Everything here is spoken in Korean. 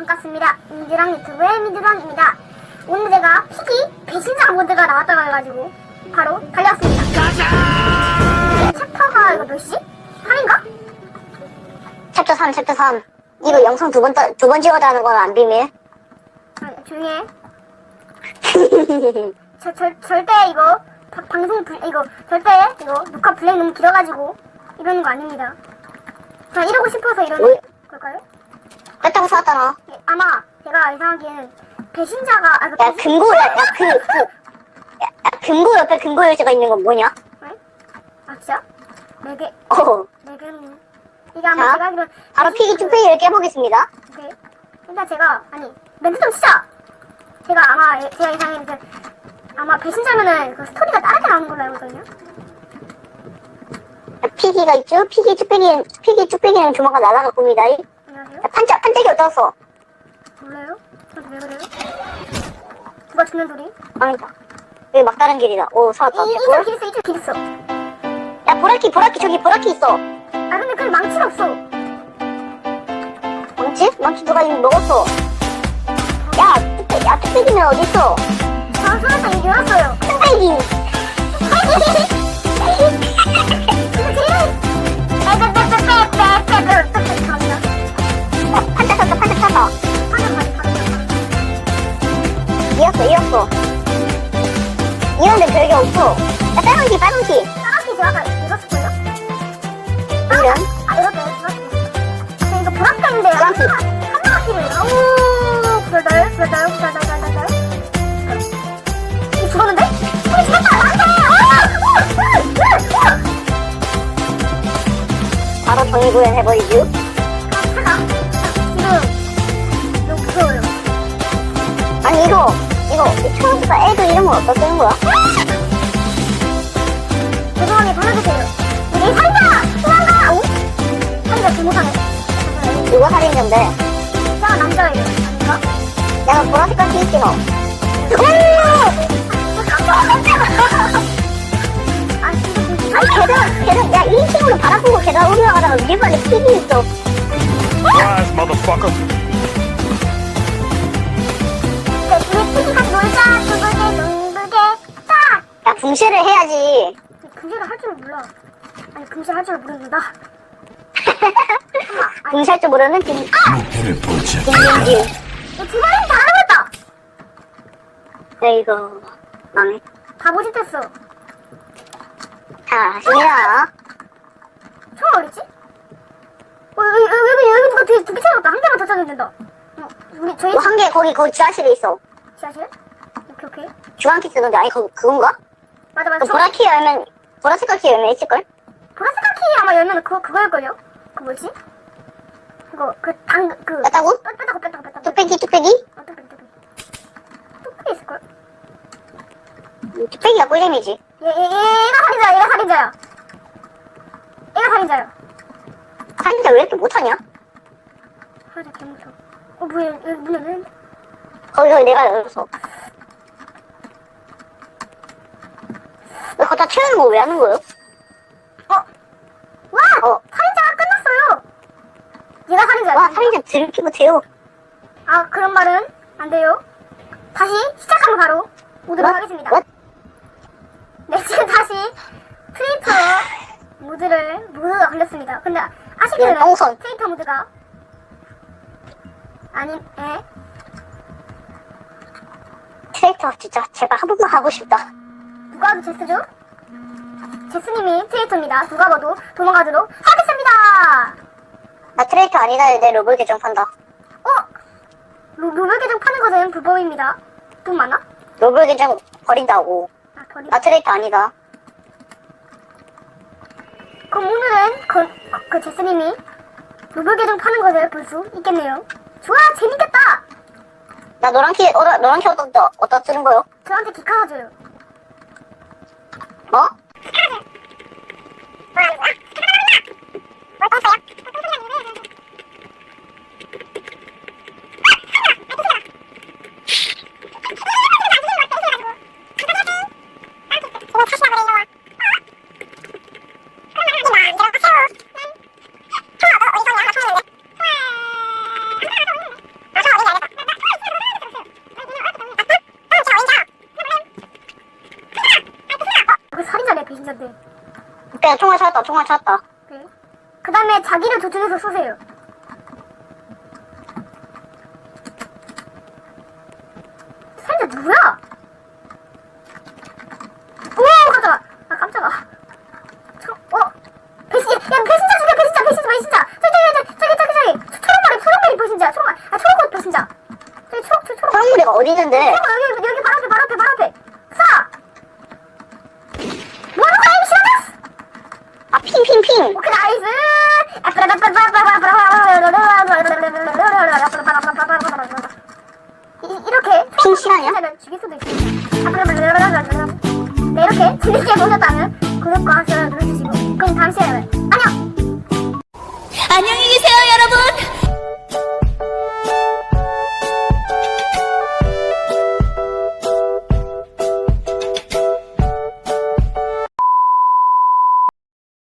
반갑습니다. 민주랑 유튜브의 민주랑입니다. 오늘 제가 피기 배신자 모드가 나왔다고 해가지고 바로 달려왔습니다. 이 챕터가 이거 몇 시? 3인가? 챕터 3, 챕터 3. 이거 영상 두 번, 따- 두번 찍었다는 건 안 비밀? 아, 조용히 해. 저, 절, 절대 이거 바- 방송 불, 이거 절대 이거 녹화 블랙 너무 길어가지고 이러는 거 아닙니다. 그냥 이러고 싶어서 이러는 왜? 걸까요? 나. 예, 아마 제가 예상하기에는 배신자가 아, 그 야, 배신, 금고, 야, 야, 그, 그. 야, 야, 금고 옆에 금고 열쇠가 있는 건 뭐냐? 네? 아 진짜? 네 개, 어. 네 개는 이게 아마 자, 제가 알기로 바로 피기 투페이를 깨보겠습니다. 오케이. 일단 제가 아니 멘트 좀 치자. 제가 아마 예- 제가 예상에 이제 아마 배신자면은 그 스토리가 다르게 나오는 걸로 알고 있거든요. 야, 피기가 있죠? 피기 투페기는, 피기 투페기는 조만간 날아갈 겁니다. 이. 안녕하세요. 야, 판짝, 판짝이 어떠어 몰라요? 저한테 왜 그래요? 누가 죽는 소리? 아니다. 여기 막다른 길이다. 오, 살았다. 이. 이쪽 길 있어, 이쪽 길 있어. 야, 보라키, 보라키, 저기 보라키 있어. 아 근데 그 망치가 없어. 망치? 망치 누가 이미 먹었어. 야, 야, 투페기는 어딨어? 저 소라상 이거 열었어요. 이었어, 이었어. 이런데 별게 없어. 야, 빨간 키, 빨간 키. 이런. 주황색. 죽었는데? 우리 죽었다! 안 돼! 바로 정의구현 해버리죠. 차가. 지금 너무 무서워요. 아니, 이거, 이거, 이 초록색 애들 이름은 어디다 쓰는 거야? 죄송하게 돌려주세요. 우리 살자! 도망가! 오? 살자 잘못하네. 누가 살인자인데? 진짜 남자예요. 아닌가? 내가 보라색깔 티 있지, 너. 아 진짜 무슨 아니, 걔들, 걔들, 야, 1층으로 바라보고 걔들 올라가다가 위반에 픽이 있어. 궁시를 해야지. 금지를 할줄 몰라. 아니 금지를 할줄 모르는다. 궁시할 줄 모르는 김, 목표를 포착. 김민지. 두 마리 다 알아봤다. 야, 이거, 망해. 다 모집됐어. 자, 하십니다. 총 어딨지? 어 여기 여기 여기 여기 누가 뒤에 두개 채웠다. 한 개만 더 찾으면 된다. 어, 우리 저희 뭐, 한 개, 거기, 거기 지하실에 있어. 지하실? 오케이 오케이. 주황키 쓰는데, 아니, 거, 그건가? 맞아 맞아. 그 저- 보라 키 열면, 보라 색깔 키 열면 있을 걸? 보라색 키 아마 열면 그거 그거일걸요? 그 뭐지? 그거 그당그 뺐다고? 뺐다고 뺐다고 뺐다고. 뚝배기, 뚝배기? 어, 뚝배기 뚝배기. 뚝배기 있을 걸? 뚝배기가 꿀잼이지. 얘, 얘, 얘, 얘가 살인자야, 얘가 살인자야. 얘가 살인자야. 살인자 왜 이렇게 못하냐? 살인자 개무서. 어, 뭐야, 여기 문 열렸는데? 거기, 거기 내가 열어서. 왜 거기다 채우는 거 왜 하는 거예요? 어? 와! 어. 살인자가 끝났어요! 얘가 살인자야. 와, 살인자 들키고 태워. 아, 그런 말은 안 돼요. 다시 시작하면 바로 오도록 뭐? 하겠습니다. 뭐? 네, 지금 다시 트위터 모드를, 모드가 걸렸습니다. 근데 아쉽게도 똥손. 트위터 모드가 아니, 에? 트랙터 진짜 제발 한 번만 하고 싶다. 누가 봐도 제스죠? 제스님이 트위터입니다. 누가 봐도 도망가도록 하겠습니다! 나 트랙터 아니다. 내 로봇 계정 판다. 어? 로, 로블 계정 파는 것은 불법입니다. 돈 많아? 로봇 계정 버린다고. 아, 버리. 나 트랙터 아니다. 그럼 오늘은 그, 그 제스님이 로블 계정 파는 것을 볼 수 있겠네요. 좋아, 재밌겠다! 나 노란 키, 어, 노란 키 어디다, 어디다 쓰는 거요? 저한테 기카 사줘요. 뭐? 뭐라는 거야? 무슨 뭐, 뭐, 뭐, 소리야? 총알 찾았다, 총알 찾았다. 네. 그 다음에 자기를 저쪽에서 쏘세요. 살자 누구야? 오 깜짝아. 아 깜짝아. 저, 어? 배신, 야 배신자 죽여 배신자 배신자 배신자. 저기 저기 저기 저기 저기 초록머리 초록머리 배신자 초록머리 아 초록옷 배신자. 저기 초록 저 초록. 사람들이가 어디 있는데? 초록 여기 여기 바로 앞에 바로 앞에 바로 앞에. 쏴. 뭐하는 거야 임신아? 아, 핑, 핑, 핑. 오케이 나이스 이- 이렇게 핑? 를 죽일 수도 있습니다 네 이렇게 재밌게 보셨다면 구독과 좋아요 눌러주시고 그럼 다음 시간에 안녕 안녕히 계세요.